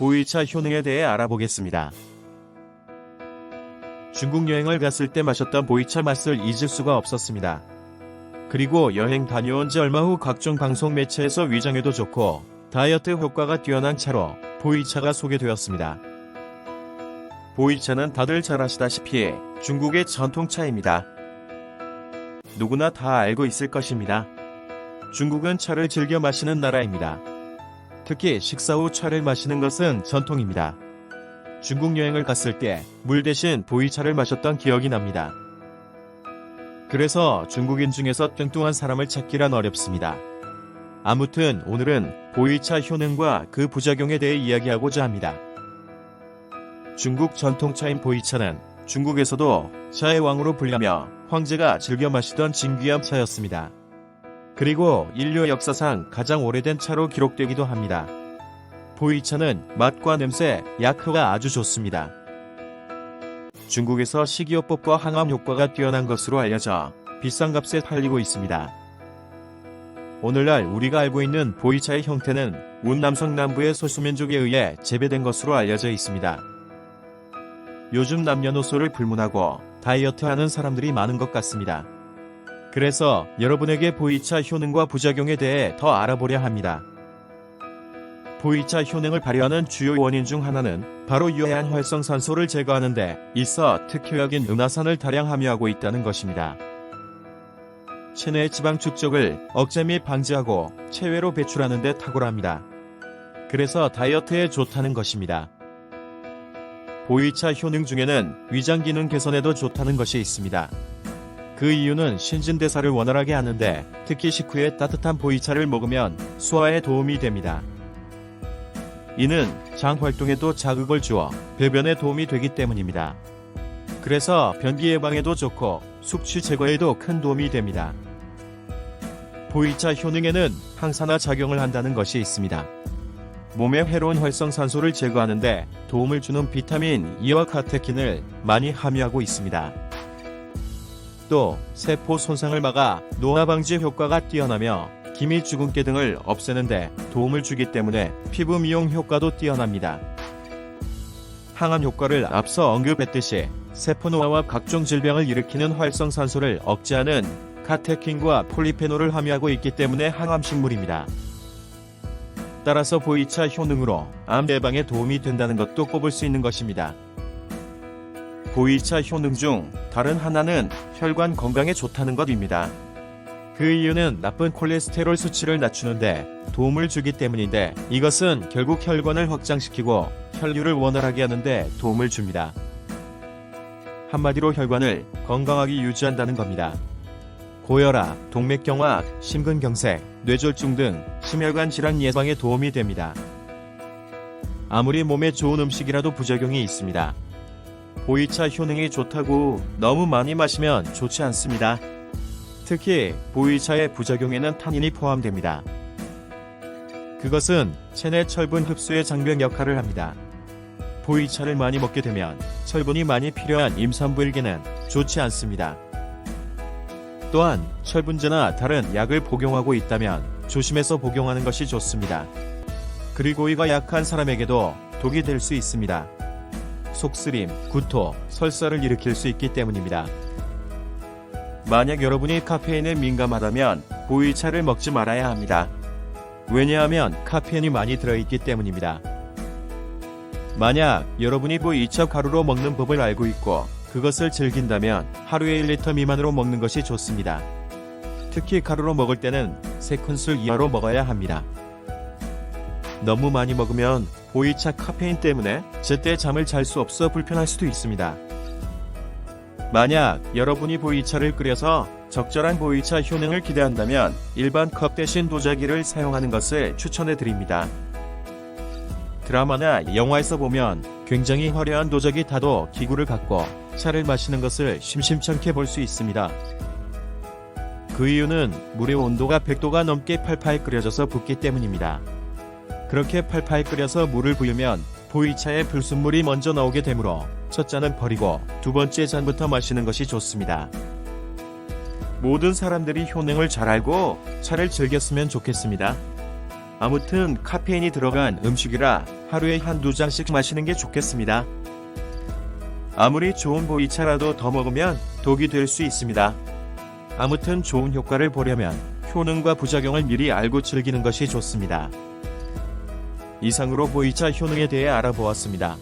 보이차 효능에 대해 알아보겠습니다. 중국 여행을 갔을 때 마셨던 보이차 맛을 잊을 수가 없었습니다. 그리고 여행 다녀온 지 얼마 후 각종 방송 매체에서 위장에도 좋고 다이어트 효과가 뛰어난 차로 보이차가 소개되었습니다. 보이차는 다들 잘 아시다시피 중국의 전통차입니다. 누구나 다 알고 있을 것입니다. 중국은 차를 즐겨 마시는 나라입니다. 특히 식사 후 차를 마시는 것은 전통입니다. 중국 여행을 갔을 때 물 대신 보이차를 마셨던 기억이 납니다. 그래서 중국인 중에서 뚱뚱한 사람을 찾기란 어렵습니다. 아무튼 오늘은 보이차 효능과 그 부작용에 대해 이야기하고자 합니다. 중국 전통차인 보이차는 중국에서도 차의 왕으로 불리며 황제가 즐겨 마시던 진귀한 차였습니다. 그리고 인류 역사상 가장 오래된 차로 기록되기도 합니다. 보이차는 맛과 냄새, 약효가 아주 좋습니다. 중국에서 식이요법과 항암 효과가 뛰어난 것으로 알려져 비싼 값에 팔리고 있습니다. 오늘날 우리가 알고 있는 보이차의 형태는 운남성 남부의 소수민족에 의해 재배된 것으로 알려져 있습니다. 요즘 남녀노소를 불문하고 다이어트하는 사람들이 많은 것 같습니다. 그래서 여러분에게 보이차 효능과 부작용에 대해 더 알아보려 합니다. 보이차 효능을 발휘하는 주요 원인 중 하나는 바로 유해한 활성산소를 제거하는 데 있어 특효약인 은하산을 다량 함유하고 있다는 것입니다. 체내 지방 축적을 억제 및 방지하고 체외로 배출하는 데 탁월합니다. 그래서 다이어트에 좋다는 것입니다. 보이차 효능 중에는 위장 기능 개선에도 좋다는 것이 있습니다. 그 이유는 신진 대사를 원활하게 하는데 특히 식후에 따뜻한 보이차를 먹으면 소화에 도움이 됩니다. 이는 장 활동에도 자극을 주어 배변에 도움이 되기 때문입니다. 그래서 변기 예방에도 좋고 숙취 제거에도 큰 도움이 됩니다. 보이차 효능에는 항산화 작용을 한다는 것이 있습니다. 몸의 해로운 활성산소를 제거하는데 도움을 주는 비타민 E와 카테킨을 많이 함유하고 있습니다. 또 세포 손상을 막아 노화 방지 효과가 뛰어나며 기미 주근깨 등을 없애는데 도움을 주기 때문에 피부 미용 효과도 뛰어납니다. 항암 효과를 앞서 언급했듯이 세포 노화와 각종 질병을 일으키는 활성산소를 억제하는 카테킨과 폴리페놀을 함유하고 있기 때문에 항암 식물입니다. 따라서 보이차 효능으로 암 예방에 도움이 된다는 것도 꼽을 수 있는 것입니다. 보이차 효능 중 다른 하나는 혈관 건강에 좋다는 것입니다. 그 이유는 나쁜 콜레스테롤 수치를 낮추는데 도움을 주기 때문인데 이것은 결국 혈관을 확장시키고 혈류를 원활하게 하는데 도움을 줍니다. 한마디로 혈관을 건강하게 유지한다는 겁니다. 고혈압, 동맥경화, 심근경색, 뇌졸중 등 심혈관 질환 예방에 도움이 됩니다. 아무리 몸에 좋은 음식이라도 부작용이 있습니다. 보이차 효능이 좋다고 너무 많이 마시면 좋지 않습니다. 특히 보이차의 부작용에는 탄닌이 포함됩니다. 그것은 체내 철분 흡수의 장벽 역할을 합니다. 보이차를 많이 먹게 되면 철분이 많이 필요한 임산부에게는 좋지 않습니다. 또한 철분제나 다른 약을 복용하고 있다면 조심해서 복용하는 것이 좋습니다. 그리고 이가 약한 사람에게도 독이 될 수 있습니다. 속쓰림, 구토, 설사를 일으킬 수 있기 때문입니다. 만약 여러분이 카페인에 민감하다면 보이차를 먹지 말아야 합니다. 왜냐하면 카페인이 많이 들어있기 때문입니다. 만약 여러분이 보이차 가루로 먹는 법을 알고 있고 그것을 즐긴다면 하루에 1리터 미만으로 먹는 것이 좋습니다. 특히 가루로 먹을 때는 3큰술 이하로 먹어야 합니다. 너무 많이 먹으면 보이차 카페인 때문에 제때 잠을 잘 수 없어 불편할 수도 있습니다. 만약 여러분이 보이차를 끓여서 적절한 보이차 효능을 기대한다면 일반 컵 대신 도자기를 사용하는 것을 추천해 드립니다. 드라마나 영화에서 보면 굉장히 화려한 도자기 타도 기구를 갖고 차를 마시는 것을 심심찮게 볼 수 있습니다. 그 이유는 물의 온도가 100도가 넘게 팔팔 끓여져서 붓기 때문입니다. 그렇게 팔팔 끓여서 물을 부으면 보이차에 불순물이 먼저 나오게 되므로 첫 잔은 버리고 두 번째 잔부터 마시는 것이 좋습니다. 모든 사람들이 효능을 잘 알고 차를 즐겼으면 좋겠습니다. 아무튼 카페인이 들어간 음식이라 하루에 한두 잔씩 마시는 게 좋겠습니다. 아무리 좋은 보이차라도 더 먹으면 독이 될 수 있습니다. 아무튼 좋은 효과를 보려면 효능과 부작용을 미리 알고 즐기는 것이 좋습니다. 이상으로 보이차 효능에 대해 알아보았습니다.